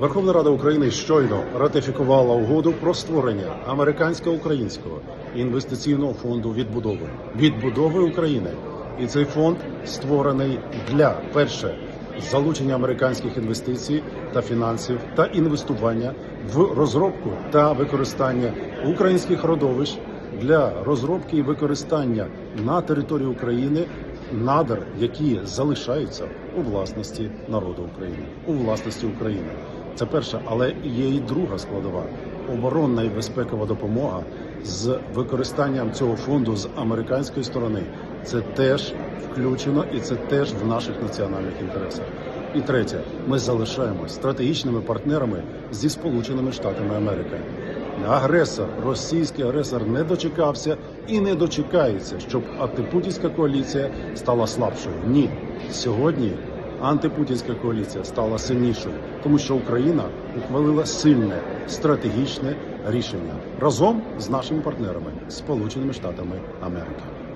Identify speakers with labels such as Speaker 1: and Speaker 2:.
Speaker 1: Верховна Рада України щойно ратифікувала угоду про створення американсько-українського інвестиційного фонду відбудови відбудови України. І цей фонд створений для перше залучення американських інвестицій та фінансів та інвестування в розробку та використання українських родовищ для розробки і використання на території України надр, які залишаються у власності народу України, у власності України. Це перша, але є і друга складова оборонна і безпекова допомога з використанням цього фонду з американської сторони. Це теж включено і це теж в наших національних інтересах. І третє, ми залишаємось стратегічними партнерами зі Сполученими Штатами Америки. Агресор, російський агресор не дочекався і не дочекається, щоб антипутінська коаліція стала слабшою. Ні, сьогодні антипутінська коаліція стала сильнішою, тому що Україна ухвалила сильне стратегічне рішення разом з нашими партнерами Сполученими Штатами Америки.